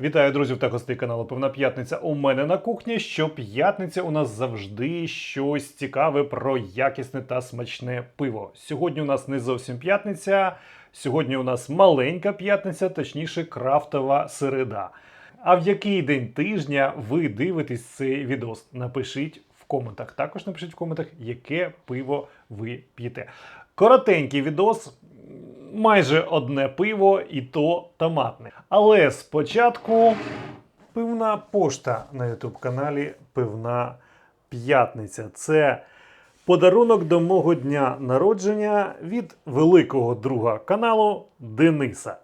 Вітаю, друзів та гостей каналу Певна П'ятниця. У мене на кухні. Щоп'ятниця у нас завжди щось цікаве про якісне та смачне пиво. Сьогодні у нас не зовсім п'ятниця. Сьогодні у нас маленька п'ятниця, точніше, крафтова середа. А в який день тижня ви дивитесь цей відос? Напишіть в коментах. Також напишіть в коментах, яке пиво ви п'єте. Коротенький відос, майже одне пиво, і то томатне. Але спочатку пивна пошта на youtube каналі Пивна П'ятниця. Це подарунок до мого дня народження від великого друга каналу Дениса.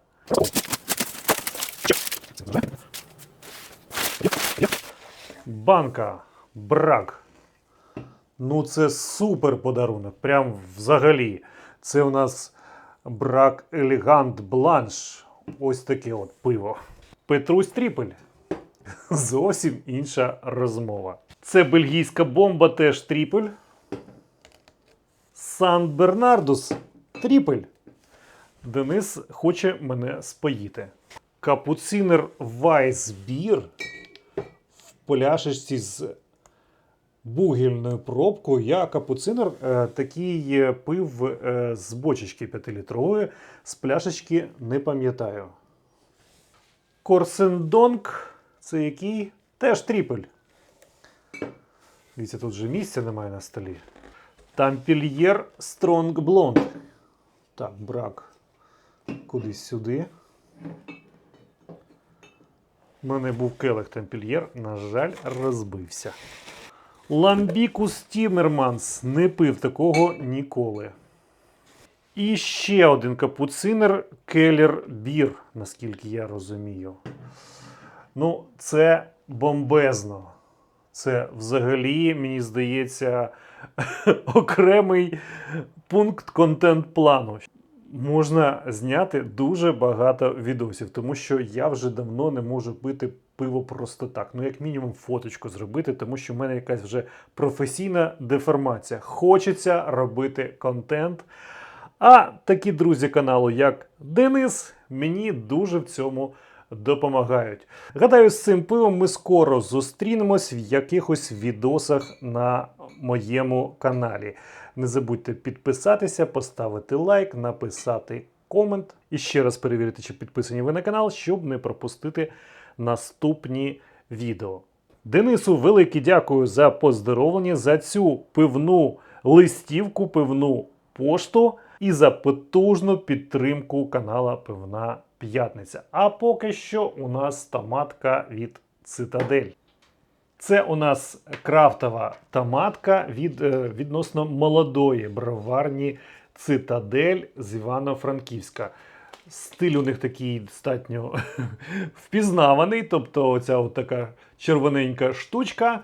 Банка брак. Ну, це супер подарунок. Прям взагалі. Це у нас брак Елегант Бланш. Ось таке от пиво. Петрусь Тріпель. Зовсім інша розмова. Це бельгійська бомба теж тріпель. Сан Бернардус Тріпель. Денис хоче мене споїти. Капуцинер Вайсбір в пляшечці з бугільною пробкою. Я капуцинер е, такий пив е, з бочечки 5-літрової, з пляшечки не пам'ятаю. Корсендонг це який? Теж тріпель. Дивіться, тут же місця немає на столі. Тампільєр Стронг Блонд. Так, брак. Кудись сюди. У мене був келих Тампільєр, на жаль, розбився. Ламбікус Тімерманс. Не пив такого ніколи. І ще один капуцинер Келлер Бір, наскільки я розумію. Ну, це бомбезно. Це взагалі, мені здається, окремий пункт контент-плану. Можна зняти дуже багато відосів, тому що я вже давно не можу пити пиво просто так. Ну, як мінімум, фоточку зробити, тому що в мене якась вже професійна деформація. Хочеться робити контент. А такі друзі каналу, як Денис, мені дуже в цьому допомагають. Гадаю, з цим пивом ми скоро зустрінемось в якихось відосах на моєму каналі. Не забудьте підписатися, поставити лайк, написати комент і ще раз перевірити, чи підписані ви на канал, щоб не пропустити наступні відео. Денису, велике дякую за поздоровлення, за цю пивну листівку, пивну пошту і за потужну підтримку канала Пивна П'ятниця. А поки що у нас томатка від Цитадель. Це у нас крафтова томатка від е, відносно молодої броварні Цитадель з Івано-Франківська. Стиль у них такий достатньо впізнаваний, тобто оця от така червоненька штучка,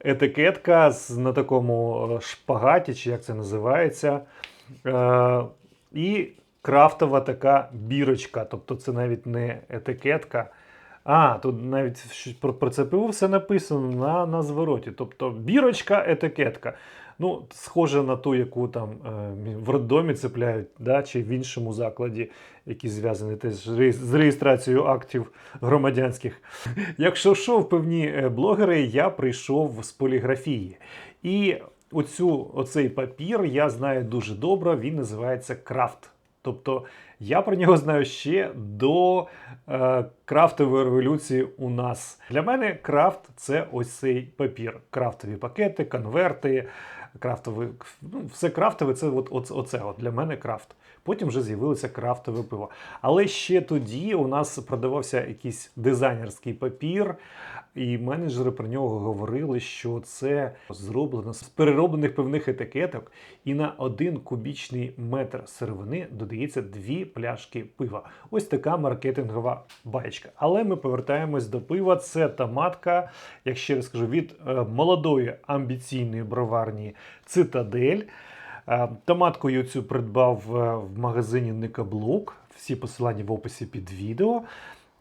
етикетка на такому е, шпагаті, чи як це називається. Е, і крафтова така бірочка, тобто це навіть не етикетка. А, тут навіть про це пиво все написано на, на звороті. Тобто бірочка, етикетка. Ну, схоже на ту, яку там е, в роддомі цепляють, да, чи в іншому закладі, який зв'язаний теж з реєстрацією актів громадянських. Якщо що, в певні е, блогери, я прийшов з поліграфії. І оцю, оцей папір я знаю дуже добре, він називається крафт. Тобто я про нього знаю ще до е, крафтової революції у нас. Для мене крафт це ось цей папір. Крафтові пакети, конверти, крафтові, ну, все крафтове це от, оце, оце от для мене крафт. Потім вже з'явилося крафтове пиво. Але ще тоді у нас продавався якийсь дизайнерський папір, і менеджери про нього говорили, що це зроблено з перероблених пивних етикеток, і на один кубічний метр сировини додається дві пляшки пива. Ось така маркетингова баєчка. Але ми повертаємось до пива. Це томатка, як ще раз скажу, від е, молодої амбіційної броварні Цитадель. Е, Томатку я цю придбав е, в магазині Никаблук. Всі посилання в описі під відео.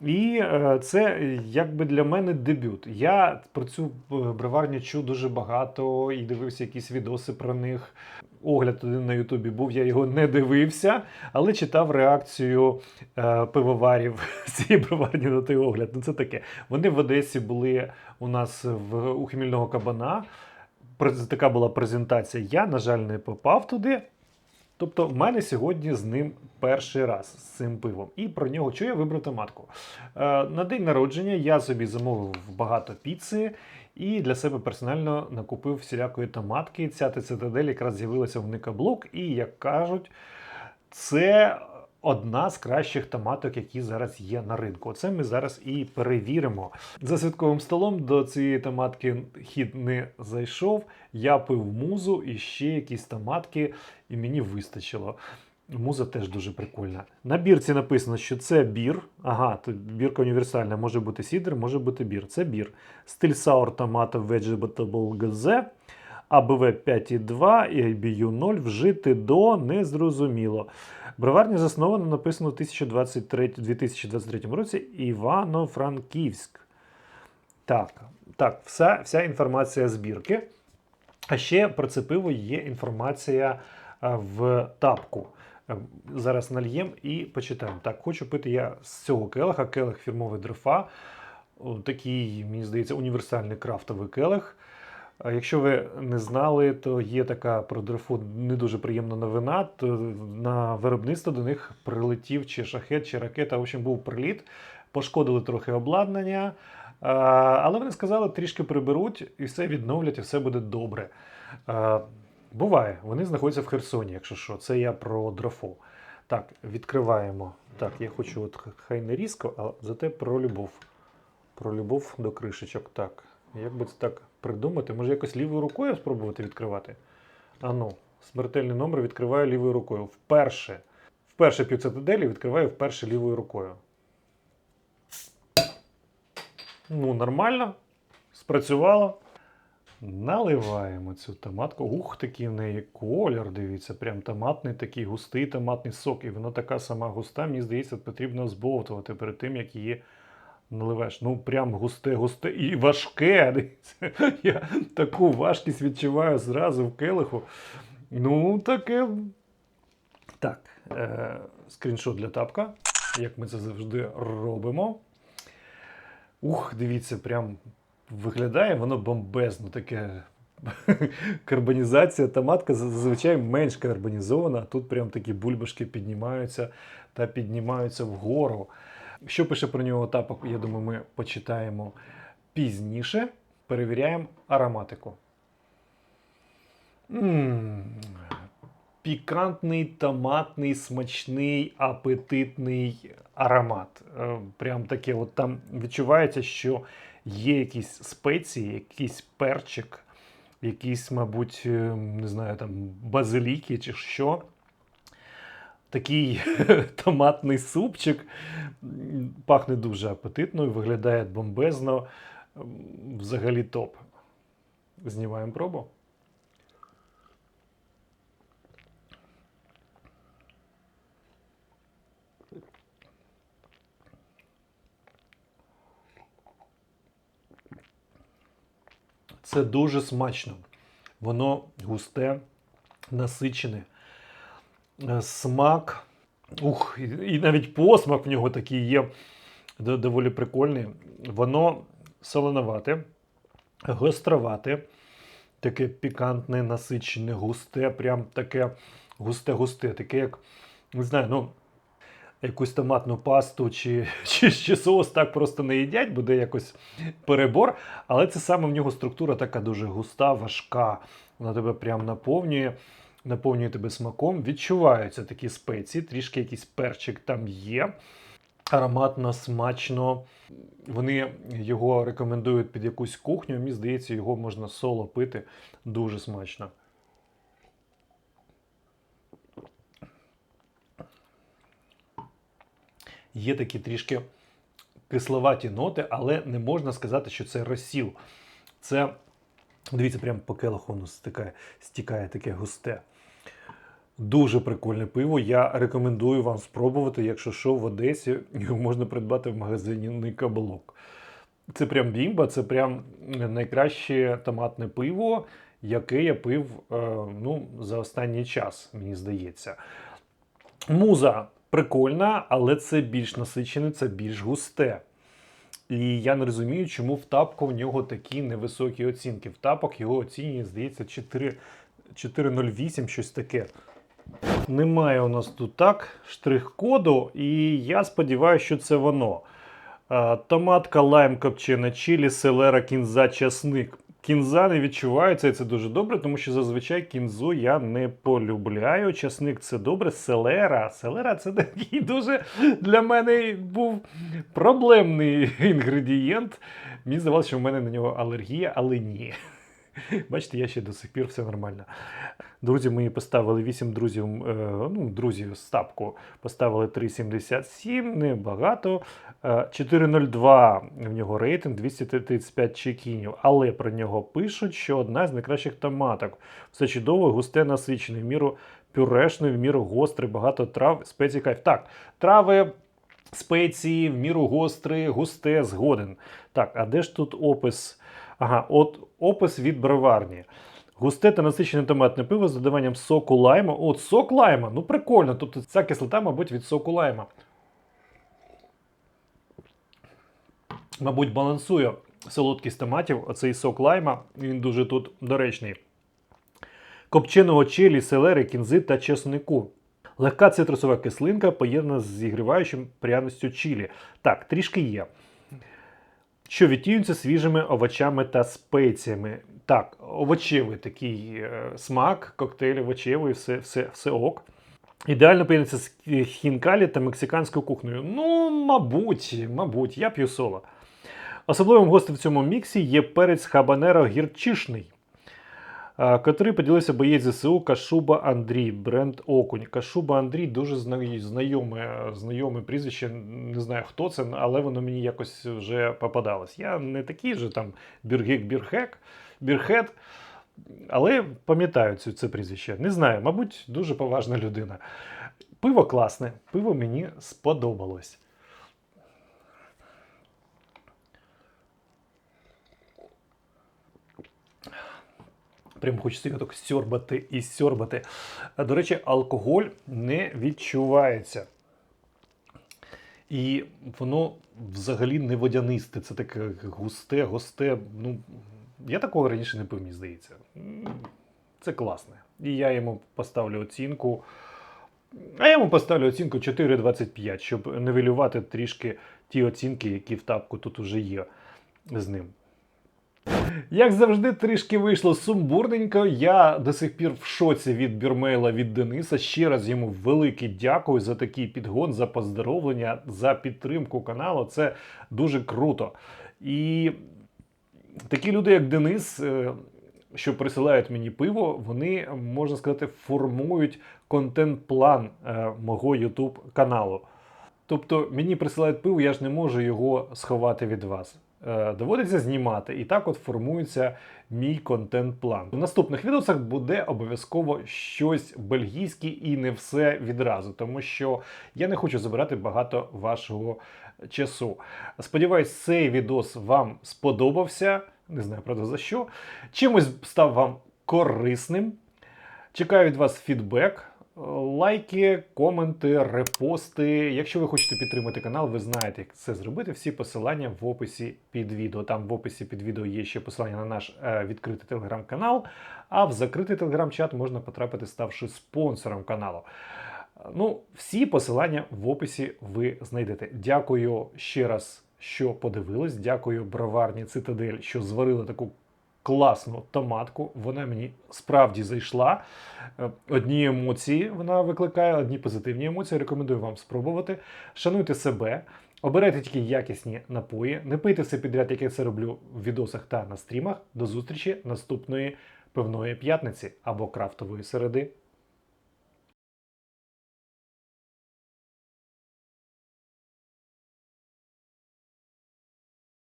І е, це якби для мене дебют. Я про цю е, броварню чув дуже багато і дивився якісь відоси про них. Огляд один на Ютубі був, я його не дивився, але читав реакцію е, пивоварів цієї броварні на той огляд. Ну це таке. Вони в Одесі були у нас в, у хмільного кабана. Така була презентація. Я, на жаль, не попав туди. Тобто, в мене сьогодні з ним перший раз з цим пивом. І про нього чую я вибрав тематику. Е, на день народження я собі замовив багато піци і для себе персонально накупив всілякої томатки. Ця цитадель якраз з'явилася в Никаблок, і як кажуть, це одна з кращих томаток, які зараз є на ринку. Оце ми зараз і перевіримо. За святковим столом до цієї томатки хід не зайшов. Я пив музу і ще якісь томатки, і мені вистачило. Муза теж дуже прикольна. На бірці написано, що це бір. Ага, бірка універсальна. Може бути сідр, може бути бір. Це бір. Стиль саур томато vegetable GZ. АБВ 5,2 і IBU 0 вжити до незрозуміло. Броварня заснована, написано у 2023, 2023 році Івано-Франківськ. Так, так, вся, вся інформація збірки. А ще про це пиво є інформація в тапку. Е, Зараз нальєм і почитаємо. Так, хочу пити я з цього келиха, келих фірмовий дрефа. Такий, мені здається, універсальний крафтовий келих. Якщо ви не знали, то є така про дрефу не дуже приємна новина. То на виробництво до них прилетів чи шахет, чи ракета. В общем, був приліт, пошкодили трохи обладнання. Але вони сказали, трішки приберуть і все відновлять, і все буде добре. Буває, вони знаходяться в Херсоні, якщо що. Це я про дрофу. Так, відкриваємо. Так, я хочу, от хай не різко, а зате про любов. Про любов до кришечок. Так. Як би це так придумати? Може якось лівою рукою спробувати відкривати? Ану, смертельний номер відкриваю лівою рукою. Вперше. Вперше пів цитаделі відкриваю вперше лівою рукою. Ну, нормально. Спрацювало. Наливаємо цю томатку. Ух, такий в неї колір, дивіться, прям томатний такий густий томатний сок. І вона така сама густа, мені здається, потрібно збовтувати перед тим, як її наливаєш. Ну, прям густе, густе і важке. Я таку важкість відчуваю зразу в келиху. Ну, таке. Так, е- скріншот для тапка, як ми це завжди робимо. Ух, дивіться, прям виглядає воно бомбезно, таке. Карбонізація томатка зазвичай менш карбонізована, тут прям такі бульбашки піднімаються та піднімаються вгору. Що пише про нього тапок, я думаю, ми почитаємо пізніше. Перевіряємо ароматику. М, Пікантний, томатний, смачний, апетитний аромат. Е, Прям таке, от там відчувається, що є якісь спеції, якийсь перчик, якісь, мабуть, е, не знаю, там базиліки чи що. Такий томатний супчик. Пахне дуже апетитно, виглядає бомбезно. Взагалі топ. Знімаємо пробу. Це дуже смачно. Воно густе, насичене. Е, Смак. Ух, і навіть посмак в нього такий є доволі прикольний. Воно солоновате, гостровате, таке пікантне, насичене, густе, прям таке густе-густе, таке, як, не знаю, ну, якусь томатну пасту чи, чи, чи соус так просто не їдять, буде якось перебор. Але це саме в нього структура така дуже густа, важка. Вона тебе прям наповнює, наповнює тебе смаком. Відчуваються такі спеції, трішки якийсь перчик там є. Ароматно, смачно. Вони його рекомендують під якусь кухню. Мені здається, його можна соло пити дуже смачно. Є такі трішки кисловаті ноти, але не можна сказати, що це розсіл. Це, дивіться, прямо по келиху воно стікає таке густе. Дуже прикольне пиво. Я рекомендую вам спробувати, якщо що в Одесі, його можна придбати в магазині Никабелок. Це прям бімба, це прям найкраще томатне пиво, яке я пив е, ну, за останній час, мені здається. Муза прикольна, але це більш насичене, це більш густе. І я не розумію, чому в тапку в нього такі невисокі оцінки. В тапок його оцінює, здається, 4 4,08, щось таке. Немає у нас тут так штрих-коду, і я сподіваюся, що це воно. Томатка, лайм, копчена, чилі, селера, кінза, часник. Кінза не відчувається, і це дуже добре, тому що зазвичай кінзу я не полюбляю. Часник це добре. Селера. Селера це такий дуже для мене був проблемний інгредієнт. Мені здавалося, що в мене на нього алергія, але ні. Бачите, я ще до сих пір все нормально. Друзі мої поставили 8 друзів, е, ну, друзів з тапку поставили 3,77, небагато. Е, 4,02 в нього рейтинг, 235 чекінів. Але про нього пишуть, що одна з найкращих томаток. Все чудово, густе, насичене, в міру пюрешне, в міру гостре, багато трав, спецій кайф. Так, трави. Спеції, в міру гострий, густе, згоден. Так, а де ж тут опис? Ага, от опис від броварні. Густе та насичене томатне пиво з додаванням соку лайма. От сок лайма, ну прикольно. Тобто ця кислота, мабуть, від соку лайма. Мабуть, балансує солодкість томатів, оцей сок лайма, він дуже тут доречний. Копченого чилі, селери, кінзи та чеснику. Легка цитрусова кислинка поєднана з зігріваючим пряностю чилі. Так, трішки є. Що відтінюється свіжими овочами та спеціями. Так, овочевий такий е, смак, коктейль овочевий, все, все, все ок. Ідеально поєднується з хінкалі та мексиканською кухнею. Ну, мабуть, мабуть, я п'ю соло. Особливим гостем в цьому міксі є перець хабанеро гірчишний, котрий поділився боєць ЗСУ Кашуба Андрій, бренд Окунь. Кашуба Андрій дуже знайоме, знайоме прізвище. Не знаю, хто це, але воно мені якось вже попадалось. Я не такий же там біргік бірхек бірхет, але пам'ятаю цю, це прізвище. Не знаю, мабуть, дуже поважна людина. Пиво класне, пиво мені сподобалось. Прям хочеться його так сьорбати і сьорбати. До речі, алкоголь не відчувається. І воно взагалі не водянисте. Це таке густе, густе. Ну, я такого раніше не пив, мені здається. Це класне. І я йому поставлю оцінку. А я йому поставлю оцінку 4,25, щоб нивелювати трішки ті оцінки, які в тапку тут уже є з ним. Як завжди, трішки вийшло сумбурненько. Я до сих пір в шоці від Бірмейла від Дениса. Ще раз йому велике дякую за такий підгон, за поздоровлення, за підтримку каналу. Це дуже круто. І такі люди, як Денис, е, що присилають мені пиво, вони, можна сказати, формують контент-план е, мого YouTube каналу. Тобто мені присилають пиво, я ж не можу його сховати від вас. Е, Доводиться знімати, і так от формується мій контент-план. В наступних відосах буде обов'язково щось бельгійське і не все відразу, тому що я не хочу забирати багато вашого часу. Сподіваюсь, цей відос вам сподобався. Не знаю, правда, за що. Чимось став вам корисним. Чекаю від вас фідбек. Лайки, коменти, репости. Якщо ви хочете підтримати канал, ви знаєте, як це зробити. Всі посилання в описі під відео. Там в описі під відео є ще посилання на наш е, відкритий телеграм-канал. А в закритий телеграм-чат можна потрапити, ставши спонсором каналу. Ну, всі посилання в описі ви знайдете. Дякую ще раз, що подивились. Дякую броварні Цитадель, що зварили таку класну томатку. Вона мені справді зайшла. Е, Одні емоції вона викликає, одні позитивні емоції. Рекомендую вам спробувати. Шануйте себе, обирайте тільки якісні напої, не пийте все підряд, як я це роблю в відосах та на стрімах. До зустрічі наступної пивної п'ятниці або крафтової середи.